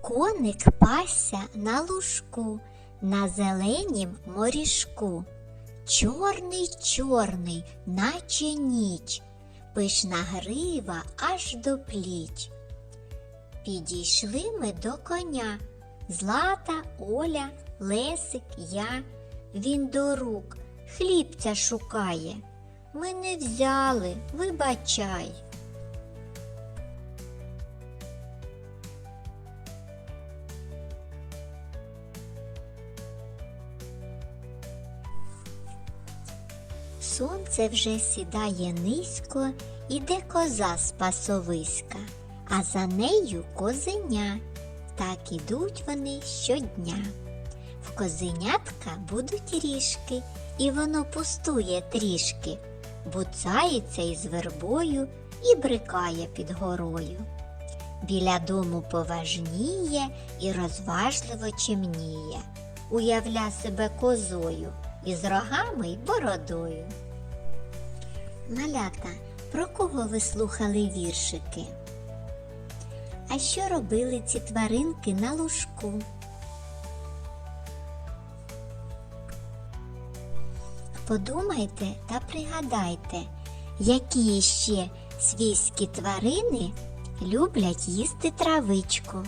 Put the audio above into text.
Коник пасся на лужку, на зеленім моріжку. Чорний, чорний, наче ніч, пишна грива аж до пліч. Підійшли ми до коня. Злата, Оля, Лесик, я. Він до рук хлібця шукає. Ми не взяли, вибачай. Сонце вже сідає низько, іде коза з пасовиська, а за нею козеня. Так ідуть вони щодня. В козенятка будуть ріжки, і воно пустує трішки, буцається із вербою і брикає під горою. Біля дому поважніє і розважливо чимніє, уявля себе козою із рогами й бородою. Малята, про кого ви слухали віршики? А що робили ці тваринки на лужку? Подумайте та пригадайте, які ще свійські тварини люблять їсти травичку.